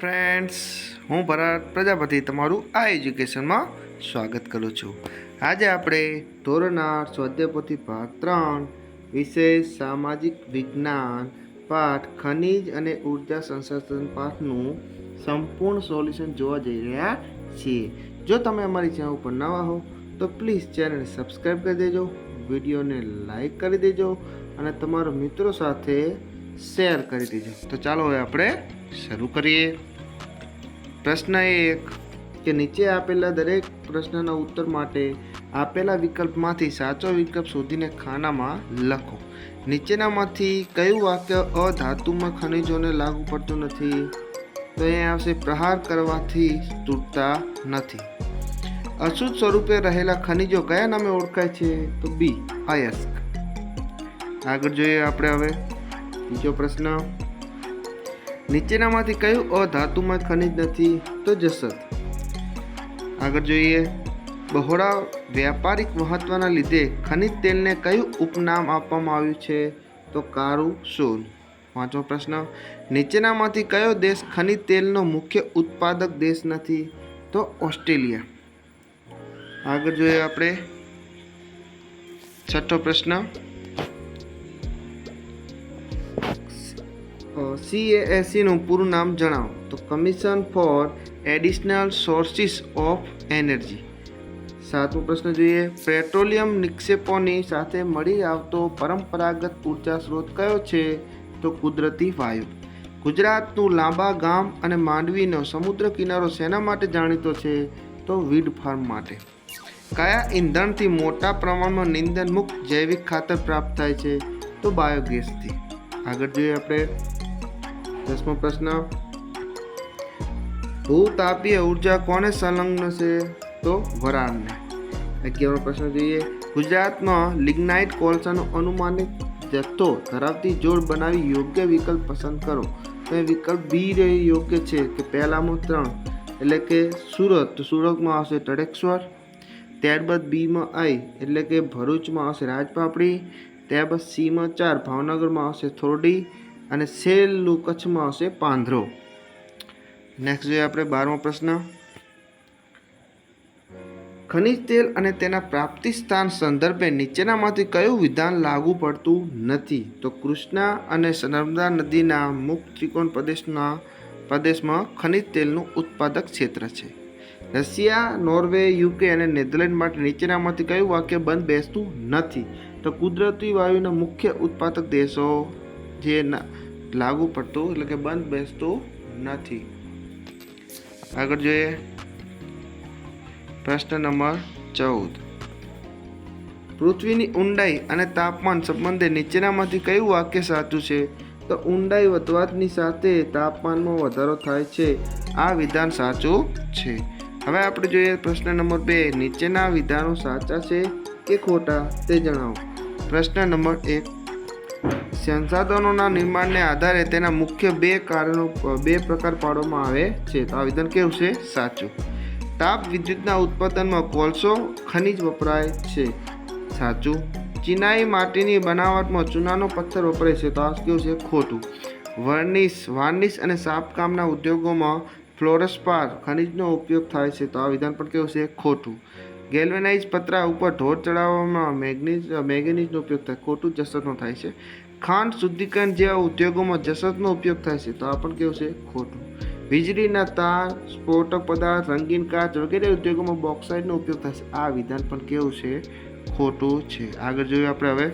Friends હું ભરત, પ્રજાપતિ તમારું આ એજ્યુકેશનમાં સ્વાગત કરું છું. આજે આપણે ધોરણ આઠ સ્વાધ્યાયપોથી ભાગ ત્રણ, વિશેષ સામાજિક વિજ્ઞાન પાઠ, ખનિજ અને ઊર્જા સંસાધન પાઠનું સંપૂર્ણ સોલ્યુશન જોવા જઈ રહ્યા છીએ. જો તમે અમારી ચેનલ ઉપર નવા હો, તો પ્લીઝ ચેનલને સબસ્ક્રાઈબ કરી દેજો, વિડીયોને લાઈક કરી દેજો અને તમારા મિત્રો સાથે શેર કરી દીજો તો ચાલો હવે આપણે શરૂ કરીએ. પ્રશ્ન એક, કે નીચે આપેલા દરેક પ્રશ્નના ઉત્તર માટે આપેલા વિકલ્પમાંથી સાચો વિકલ્પ શોધીને ખાનામાં લખો. નીચેનામાંથી કયું વાક્ય અધાતુમાં ખનિજોને લાગુ પડતું નથી? તો અહીંયા આવશે, પ્રહાર કરવાથી તૂટતા નથી. અશુદ્ધ સ્વરૂપે રહેલા ખનિજો કયા નામે ઓળખાય છે? તો બી અયસ્ક આગળ જોઈએ આપણે હવે. બીજો પ્રશ્ન. નીચેનામાંથી કયું અધાતુમાં ખનિજ નથી તો જસત આગળ જોઈએ. બહોળા વ્યાપારિક મહત્વના લીધે ખનિજ તેલને કયું ઉપનામ આપવામાં આવ્યું છે? તો કારું, સોલ. પાંચમો પ્રશ્ન. નીચેનામાંથી કયો દેશ ખનિજ તેલનો મુખ્ય ઉત્પાદક દેશ નથી? તો ઓસ્ટ્રેલિયા. આગળ જોઈએ આપણે. છઠ્ઠો પ્રશ્ન. સીએએસસીનું પૂરું નામ જણાવો. તો commission for additional sources of energy સાતમો પ્રશ્ન જોઈએ. પેટ્રોલિયમ નિક્ષેપોની સાથે મળી આવતો પરંપરાગત ઊર્જા સ્ત્રોત કયો છે? તો કુદરતી વાયુ. ગુજરાતનું લાંબા ગામ અને માંડવીનો સમુદ્ર કિનારો શેના માટે જાણીતો છે? તો વીડ ફાર્મ માટે. કયા ઈંધણથી મોટા પ્રમાણમાં નિંદન મુક્ત જૈવિક ખાતર પ્રાપ્ત થાય છે? તો બાયોગેસથી. આગળ જોઈએ આપણે. દસમો પ્રશ્ન. ભૂતાપીય ઊર્જા કોને સંલગ્ન છે? તો વરાળને. અગિયારમો પ્રશ્ન જોઈએ. ગુજરાતમાં લિગ્નાઇટ કોલસાનો અનુમાનિત જથ્થો ધરાવતી જોડ બનાવી યોગ્ય વિકલ્પ પસંદ કરો. તો એ વિકલ્પ બી રે યોગ્ય છે કે પહેલામાં ત્રણ? એટલે કે સુરત તો સુરતમાં આવશે તડેશ્વર, ત્યારબાદ બીમાં આઈ, એટલે કે ભરૂચમાં આવશે રાજપાપડી, ત્યારબાદ સીમાં ચાર, ભાવનગરમાં આવશે થોરડી અને છેલ્લું કચ્છમાં આવશે પાંધરો. નેક્સ્ટ જોઈએ આપણે બારમો પ્રશ્ન. ખનિજ તેલ અને તેના પ્રાપ્તિ સ્થાન સંદર્ભે નીચેનામાંથી કયું વિધાન લાગુ પડતું નથી? તો કૃષ્ણા અને નર્મદા નદીના મુક્ત ત્રિકોણ પ્રદેશના પ્રદેશમાં ખનિજ તેલનું ઉત્પાદક ક્ષેત્ર છે. રશિયા, નોર્વે, યુકે અને નેધરલેન્ડ માટે નીચેનામાંથી કયું વાક્ય બંધ બેસતું નથી? તો કુદરતી વાયુના મુખ્ય ઉત્પાદક દેશો જે લાગુ પડતું, એટલે કે બંધ બેસતું નથી. આગળ જોઈએ. પ્રશ્ન નંબર ચૌદ. પૃથ્વીની ઊંડાઈ અને તાપમાન સંબંધે નીચેનામાંથી કયું વાક્ય સાચું છે? તો ઊંડાઈ વધવાની સાથે તાપમાનમાં વધારો થાય છે. આ વિધાન સાચું છે. હવે આપણે જોઈએ પ્રશ્ન નંબર બે. નીચેના વિધાનો સાચા છે કે ખોટા? તે જણાવો. પ્રશ્ન નંબર એક. સંસાધનોના નિર્માણને આધારે તેના મુખ્ય બે કારણો, બે પ્રકાર પાડવામાં આવે છે. તો આ વિધાન કેવું છે? સાચું. તાપ વિદ્યુતના ઉત્પાદનમાં કોલસો ખનિજ વપરાય છે. સાચું. ચિનાઈ માટીની બનાવટમાં ચૂનાનો પથ્થર વપરાય છે. તો આ કેવું છે? ખોટું. વર્નિશ, વાર્નિશ અને સાપકામના ઉદ્યોગોમાં ફ્લોરસ્પાર ખનિજનો ઉપયોગ થાય છે. તો આ વિધાન પણ કેવું છે? ખોટું. ગેલ્વેનાઇઝ પતરા ઉપર ઢોર ચડાવવામાં મેગ્નીઝ, મેગ્નેઝનો ઉપયોગ થાય. ખોટું જસતનો થાય છે. ખાંડ શુદ્ધિકરણ જેવા ઉદ્યોગોમાં જસતનો ઉપયોગ થાય છે. તો આ પણ કેવું છે? ખોટું. વીજળીના તાર, સ્ફોટક પદાર્થ, રંગીન કાચ વગેરે ઉદ્યોગોમાં બોક્સાઇડનો ઉપયોગ થાય છે. આ વિધાન પણ કેવું છે? ખોટું છે. આગળ જોઈએ આપણે હવે.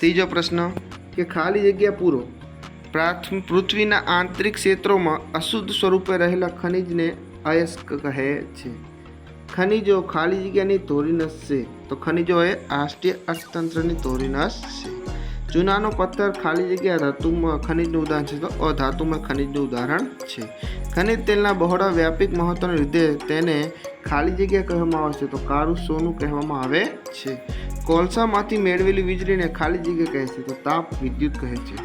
ત્રીજો પ્રશ્ન કે ખાલી જગ્યા પૂરો. પ્રાથ- પૃથ્વીના આંતરિક ક્ષેત્રોમાં અશુદ્ધ સ્વરૂપે રહેલા ખનિજને અયસ્ક કહે છે. ખનિજો ખાલી જગ્યાની ધોરીનસ છે તો ખનિજો એ રાષ્ટ્રીય અર્થતંત્રની ધોરીનસ છે ચૂનાનો પથ્થર ખાલી જગ્યા ધાતુમાં ખનિજનું ઉદાહરણ છે તો અધાતુમાં ખનિજનું ઉદાહરણ છે. ખનિજ તેલના બહોળા વ્યાપક મહત્વને લીધે તેને ખાલી જગ્યા કહેવામાં આવે છે તો કાળું સોનું કહેવામાં આવે છે. કોલસામાંથી મેળવેલી વીજળીને ખાલી જગ્યા કહે છે તો તાપ વિદ્યુત કહે છે.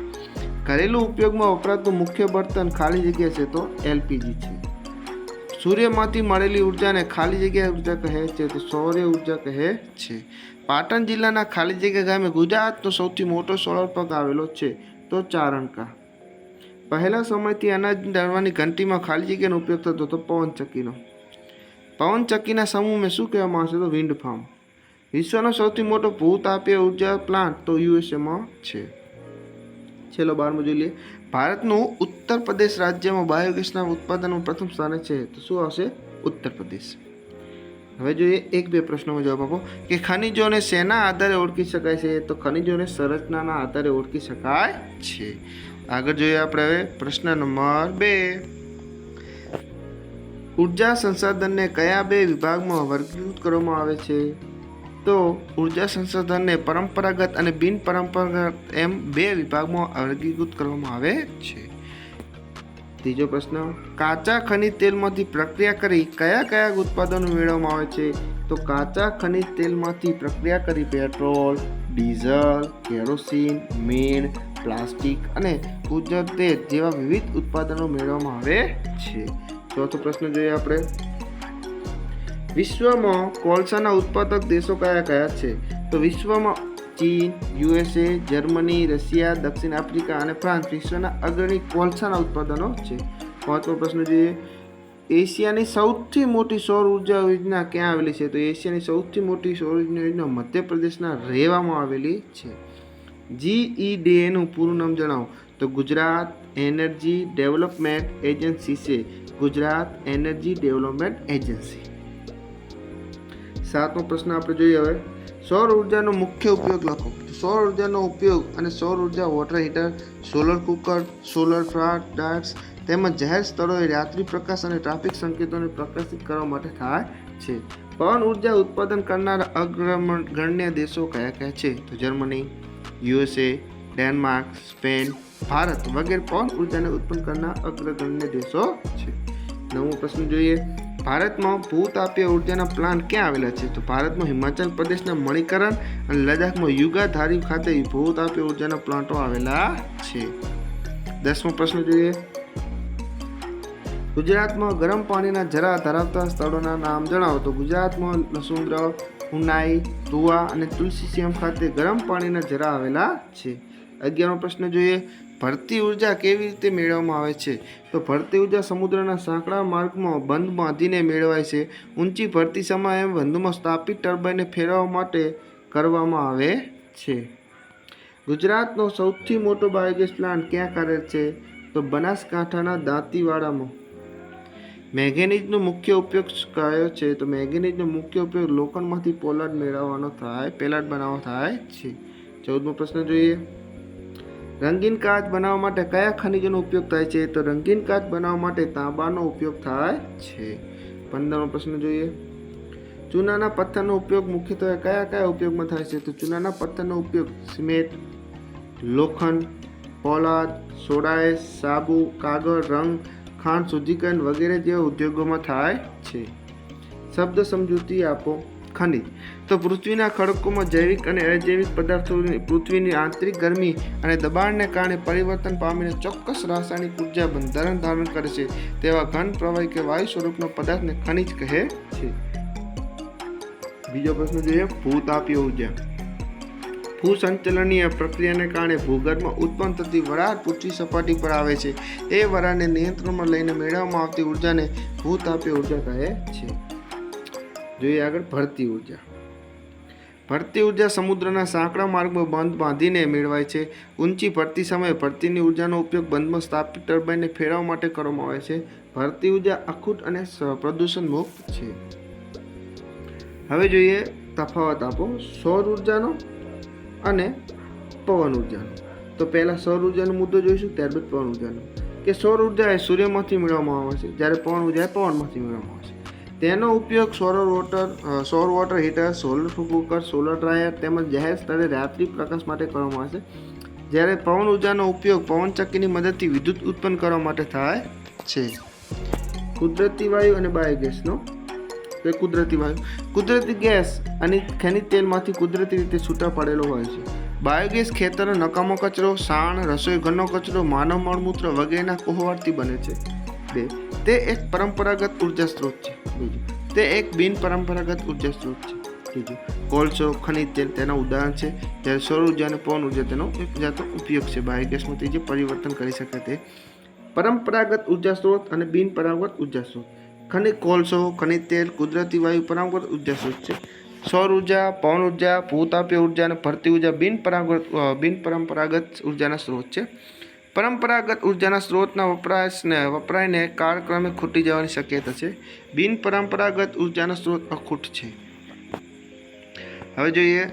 ઘરેલું ઉપયોગમાં વપરાતું મુખ્ય બળતણ ખાલી જગ્યા છે તો એલપીજી છે. સૂર્યમાંથી મળેલી ઉર્જાને ખાલી જગ્યા ઊર્જા કહે છે તો સૌર્ય ઊર્જા કહે છે. પાટણ જિલ્લાના ખાલી જગ્યા ગામે ગુજરાતનો સૌથી મોટો સોલર પંપ આવેલો છે તો ચારણકા. પહેલા સમયથી અનાજ દળવાની ઘંટીમાં ખાલી જગ્યાનો ઉપયોગ થતો હતો પવનચક્કીનો પવનચક્કીના પવન ચક્કીના સમૂહમાં શું કહેવામાં આવશે તો વિન્ડ ફાર્મ. વિશ્વનો સૌથી મોટો ભૂતાપીય ઊર્જા પ્લાન્ટ તો યુએસએમાં છે. છેલ્લો બારમું જોઈ લઈએ ભારતનું ઉત્તર પ્રદેશ રાજ્યમાં બાયોગેસના ઉત્પાદનમાં પ્રથમ સ્થાને છે તો શું આવશે? ઉત્તર પ્રદેશ. હવે જોઈએ એક બે પ્રશ્નોમાં જવાબ આપો. કે ખનિજોને શેના આધારે ઓળખી શકાય છે? તો ખનિજોને સંરચનાના આધારે ઓળખી શકાય છે. આગળ જોઈએ આપણે હવે પ્રશ્ન નંબર બે. ઊર્જા સંસાધનને કયા બે વિભાગમાં વર્ગીકૃત કરવામાં આવે છે? તો ઊર્જા સંસાધનને પરંપરાગત અને બિનપરંપરાગત એમ બે વિભાગમાં વર્ગીકૃત કરવામાં આવે છે. ત્રીજો પ્રશ્ન, કાચા ખનિજ તેલમાંથી પ્રક્રિયા કરી કયા કયા ઉત્પાદનો મેળવવામાં આવે છે? તો કાચા ખનિજ તેલમાંથી પ્રક્રિયા કરી પેટ્રોલ, ડીઝલ, કેરોસીન, મીણ, પ્લાસ્ટિક અને કુદરત તેલ જેવા વિવિધ ઉત્પાદનો મેળવવામાં આવે છે. ચોથો પ્રશ્ન જોઈએ આપણે. વિશ્વમાં કોલસાના ઉત્પાદક દેશો કયા કયા છે? તો વિશ્વમાં ચીન, યુએસએ, જર્મની, રશિયા, દક્ષિણ આફ્રિકા અને ફ્રાન્સ વિશ્વના અગ્રણી કોલસાના ઉત્પાદનો છે. પાંચમો પ્રશ્ન જોઈએ એશિયાની સૌથી મોટી સૌર ઊર્જા યોજના ક્યાં આવેલી છે? તો એશિયાની સૌથી મોટી સૌર ઊર્જા યોજના મધ્યપ્રદેશના રેવામાં આવેલી છે. જીઈડીએનું પૂરું નામ જણાવો. તો ગુજરાત એનર્જી ડેવલપમેન્ટ એજન્સી છે. Gujarat energy development agency. સાતમો પ્રશ્ન આપણે જોઈએ હવે. સૌર ઉર્જાનો મુખ્ય ઉપયોગ લખો. સૌર ઉર્જાનો ઉપયોગ અને સૌર ઊર્જા water heater solar cooker solar flats તેમજ જાહેર સ્થળોએ રાત્રિ પ્રકાશ અને ટ્રાફિક સંકેતોને પ્રકાશિત કરવા માટે થાય છે. પવન ઊર્જા ઉત્પાદન કરનાર અગ્રગણ્ય દેશો કયા કયા છે? તો Germany, USA, Denmark, Spain, Bharat વગેરે પવન ઉર્જાને ઉત્પન્ન કરનાર અગ્રગણ્ય દેશો છે. નવો પ્રશ્ન જોઈએ. ભારતમાં ભૂતાપીય ઉર્જાના પ્લાન્ટ ક્યાં આવેલા છે? તો ભારતમાં હિમાચલ પ્રદેશના મણિકરણ અને લદ્દાખમાં યુગાધારી ખાતે ભૂતાપીય ઉર્જાના પ્લાન્ટો આવેલા છે. દસમો પ્રશ્ન જોઈએ. ગુજરાતમાં ગરમ પાણીના જરા ધરાવતા સ્થળોના નામ જણાવો. તો ગુજરાતમાં લસુંદ્ર ઉનાઈ, તુવા અને તુલસી શ્યામ ખાતે ગરમ પાણીના જરા આવેલા છે. અગિયારમો પ્રશ્ન જોઈએ. ભરતી ઊર્જા કેવી રીતે મેળવવામાં આવે છે? તો ભરતી ઊર્જા સમુદ્રના સાંકડા માર્ગમાં બંધ બાંધીને મેળવાય છે. ઊંચી ભરતી સમયે બંધમાં સ્થાપિત ટર્બાઈને ફેરવવા માટે કરવામાં આવે છે. ગુજરાતનો સૌથી મોટો બાયોગેસ પ્લાન્ટ ક્યાં કાર્યરત છે? તો બનાસકાંઠાના દાંતીવાડામાં. મેંગેનીઝનો મુખ્ય ઉપયોગ કયો છે? તો મેંગેનીઝનો મુખ્ય ઉપયોગ લોખંડમાંથી પોલાદ મેળવવાનો થાય પેલાટ બનાવવાનો થાય છે. ચૌદમો પ્રશ્ન જોઈએ. રંગીન કાચ બનાવવા માટે કયા ખનિજોનો ઉપયોગ થાય છે? તો રંગીન કાચ બનાવવા માટે તાંબાનો ઉપયોગ થાય છે. પંદરમો પ્રશ્ન જોઈએ. ચૂનાના પથ્થરનો ઉપયોગ મુખ્યત્વે કયા કયા ઉપયોગમાં થાય છે? તો ચૂનાના પથ્થરનો ઉપયોગ સિમેન્ટ, લોખંડ, પોલાદ, સોડાએ, સાબુ, કાગળ, રંગ, ખાંડ, શુદ્ધિકરણ વગેરે જેવા ઉદ્યોગોમાં થાય છે. શબ્દ સમજૂતી આપો. ખનિજ તો પૃથ્વીના ખડકોમાં જૈવિક અને અજૈવિક પદાર્થોની પૃથ્વીની આંતરિક ગરમી અને દબાણને કારણે પરિવર્તન પામીને ચોક્કસ રાસાયણિક ઊર્જા બંધારણ ધારણ કરે છે, તેવા ઘન પ્રવાહી કે વાયુ સ્વરૂપનો પદાર્થને ખનિજ કહે છે. બીજો પ્રશ્ન જોઈએ, ભૂતાપીય ઊર્જા. ભૂસંચલનીય પ્રક્રિયાને કારણે ભૂગર્ભમાં ઉત્પન્ન થતી વરાળ પૃથ્વી સપાટી પર આવે છે. એ વરાળને નિયંત્રણમાં લઈને મેળવવામાં આવતી ઉર્જાને ભૂતાપીય ઊર્જા કહે છે. જોઈએ આગળ ભરતી ઊર્જા ભરતી ઊર્જા સમુદ્રના સાંકડા માર્ગમાં બંધ બાંધીને મેળવાય છે. ઊંચી ભરતી સમયે ભરતીની ઉર્જાનો ઉપયોગ બંધમાં સ્થાપિત ટર્બાઇનને ફેરવવા માટે કરવામાં આવે છે. ભરતી ઊર્જા અખૂટ અને પ્રદૂષણ મુક્ત છે. હવે જોઈએ તફાવત આપો. સૌર ઉર્જાનો અને પવન ઉર્જાનો તો પહેલાં સૌર ઉર્જાનો મુદ્દો જોઈશું, ત્યારબાદ પવન ઉર્જાનો કે સૌર ઊર્જા એ સૂર્યમાંથી મેળવવામાં આવે છે. જ્યારે પવન ઊર્જા એ પવનમાંથી મેળવવામાં આવે છે. તેનો ઉપયોગ સોલર વોટર સોર water heater solar cooker solar dryer તેમજ જાહેર સ્થળે રાત્રિ પ્રકાશ માટે કરવામાં આવે છે. જ્યારે પવન ઉર્જાનો ઉપયોગ પવન ચક્કીની મદદથી વિદ્યુત ઉત્પન્ન કરવા માટે થાય છે. કુદરતી વાયુ અને બાયોગેસનો. તે કુદરતી વાયુ. કુદરતી ગેસ અને ખનિજ તેલમાંથી કુદરતી રીતે છૂટા પડેલો હોય છે. બાયોગેસ ખેતરનો નકામો કચરો, સાણ, રસોઈ ઘરનો કચરો, માનવ મળમૂત્ર વગેરેના કોહવાટથી બને છે. બે. તે એક પરંપરાગત ઊર્જા સ્ત્રોત છે. બીજું, તે એક બિન પરંપરાગત ઊર્જા સ્ત્રોત છે. ત્રીજું કોલસો ખનિજ તેલ તેના ઉદાહરણ છે, જ્યારે સૌર ઊર્જા અને પવન ઊર્જા તેનો એક જાતનો ઉપયોગ છે. બાયોગેસમાંથી જે પરિવર્તન કરી શકે તે પરંપરાગત ઊર્જા સ્ત્રોત અને બિનપરંપરાગત ઊર્જા સ્ત્રોત. ખનિજ કોલસો ખનિજ તેલ, કુદરતી વાયુ પરંપરાગત ઊર્જા સ્ત્રોત છે. સૌર ઊર્જા, પવન ઊર્જા ભૂતાપીય ઊર્જા અને ભરતી ઊર્જા બિનપરંપરાગત બિન બિનપરંપરાગત ઉર્જાના સ્ત્રોત છે. પરંપરાગત ઉર્જાના સ્ત્રોતના વપરાશને, વપરાયને કાળક્રમે ખૂટી જવાની શક્યતા છે. બિનપરંપરાગત ઉર્જાના સ્ત્રોત અખૂટ છે. હવે જોઈએ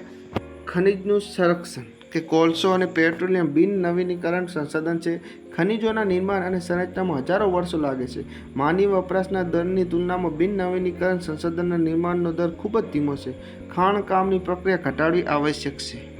ખનિજનું સંરક્ષણ, કે કોલસો અને પેટ્રોલિયમ બિન નવીનીકરણ સંસાધન છે. ખનિજોના નિર્માણ અને સંરચનામાં હજારો વર્ષો લાગે છે. માનવી વપરાશના દરની તુલનામાં બિન નવીનીકરણ સંસાધનના નિર્માણનો દર ખૂબ જ ધીમો છે. ખાણકામની પ્રક્રિયા ઘટાડવી આવશ્યક છે.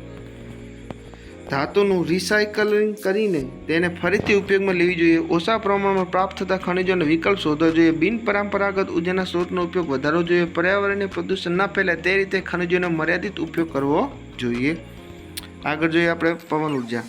ધાતુનું રિસાયકલિંગ કરીને તેને ફરીથી ઉપયોગમાં લેવી જોઈએ. ઓછા પ્રમાણમાં પ્રાપ્ત થતા ખનિજોનો વિકલ્પ શોધવો જોઈએ. બિનપરંપરાગત ઉર્જાના સ્ત્રોતનો ઉપયોગ વધારવો જોઈએ. પર્યાવરણને પ્રદૂષણ ન ફેલાય તે રીતે ખનિજોનો મર્યાદિત ઉપયોગ કરવો જોઈએ. આગળ જોઈએ આપણે પવન ઊર્જા.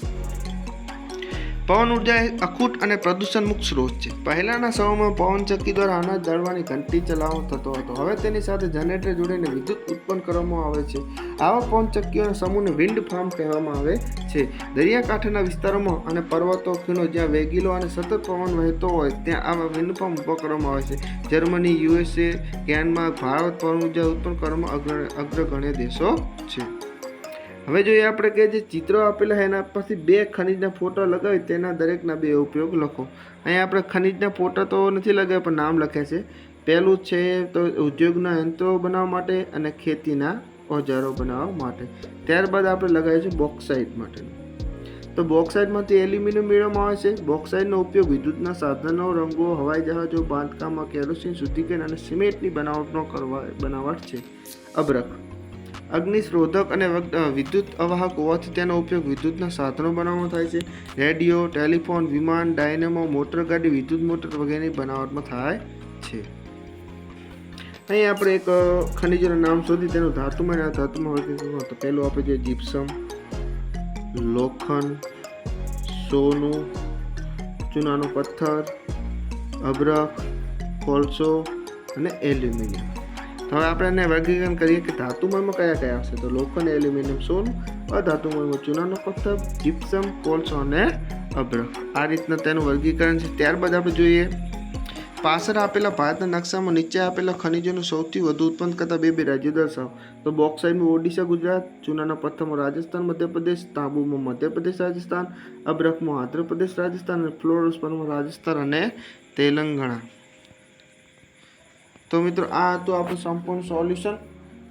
પવન ઊર્જા એ અખૂટ અને પ્રદૂષણ મુક્ત સ્ત્રોત છે. પહેલાના સમયમાં પવન ચક્કી દ્વારા અનાજ દળવાની ઘંટી ચલાવવો થતો હતો. હવે તેની સાથે જનરેટર જોડીને વિદ્યુત ઉત્પન્ન કરવામાં આવે છે. આવા પવન ચક્કીઓના સમૂહને વિન્ડ ફાર્મ કહેવામાં આવે છે. દરિયાકાંઠાના વિસ્તારોમાં અને પર્વતો ખીણો જ્યાં વેગીલો અને સતત પવન વહેતો હોય, ત્યાં આવા વિન્ડ ફાર્મ ઊભા કરવામાં આવે છે. જર્મની, યુએસએ ક્યાનમાં ભારત પવન ઊર્જા ઉત્પન્ન કરવામાં અગ્ર, અગ્રગણ્ય દેશો છે. હવે જોઈએ આપણે કે જે ચિત્રો આપેલા છે, એના પરથી બે ખનિજના ફોટા લગાવી, તેના દરેકના બે ઉપયોગ લખો. અહીંયા આપણે ખનિજના ફોટા તો નથી લગાવ્યા, પણ નામ લખ્યા છે. પહેલું છે તો ઉદ્યોગના યંત્રો બનાવવા માટે અને ખેતીના ઓજારો બનાવવા માટે. ત્યારબાદ આપણે લગાવીએ છીએ બોક્સાઇટ માટે તો બોક્સાઇટમાંથી એલ્યુમિનિયમ મેળવવામાં આવે છે. બોક્સાઇટનો ઉપયોગ વિદ્યુતના સાધનો, રંગો, હવાઈ જહાજો બાંધકામમાં કેરોસીન, શુદ્ધિકરણ અને સિમેન્ટની બનાવટનો કરવા, બનાવટ છે. અબરખ. અગ્નિશોધક અને વિદ્યુત અવાહક હોવાથી તેનો ઉપયોગ વિદ્યુતના સાધનો બનાવવામાં થાય છે. રેડિયો, ટેલિફોન, વિમાન, ડાયનેમો મોટરગાડી વિદ્યુત મોટર વગેરેની બનાવટમાં થાય છે. અહીં આપણે એક ખનિજોનું નામ શોધી, તેનું ધાતુમાં અને ધાતુમાં વર્ગીકરણ તો પહેલું આપણે જે જીપ્સમ, લોખંડ, સોનું, ચૂનાનો પથ્થર અબરખ કોલસો અને એલ્યુમિનિયમ. હવે આપણે એને વર્ગીકરણ કરીએ કે ધાતુમયમાં કયા કયા આવશે તો લોખંડ, એલ્યુમિનિયમ, સોનું. અધાતુમયમાં ચૂનાનો પથ્થર જીપ્સમ કોલસો અને અભ્રક આ રીતના તેનું વર્ગીકરણ છે. ત્યારબાદ આપણે જોઈએ. પાછળ આપેલા ભારતના નકશામાં નીચે આપેલા ખનિજોનું સૌથી વધુ ઉત્પન્ન કરતા બે બે રાજ્યો દર્શાવો. તો બોક્સાઇડમાં ઓડિશા, ગુજરાત, ચૂનાના પથ્થરમાં રાજસ્થાન, મધ્યપ્રદેશ, તાંબુમાં મધ્યપ્રદેશ, રાજસ્થાન, અબ્રખમાં આંધ્રપ્રદેશ, રાજસ્થાન અને ફ્લોરસ્પરમાં રાજસ્થાન અને તેલંગાણા. તો મિત્રો, આ હતું આપણું સંપૂર્ણ સોલ્યુશન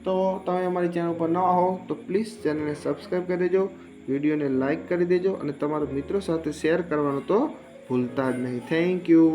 તો તમે અમારી ચેનલ પર ન હો તો પ્લીઝ ચેનલને સબસ્ક્રાઈબ કરી દેજો વિડીયોને લાઇક કરી દેજો અને તમારા મિત્રો સાથે શેર કરવાનું તો ભૂલતા જ નહીં. Thank you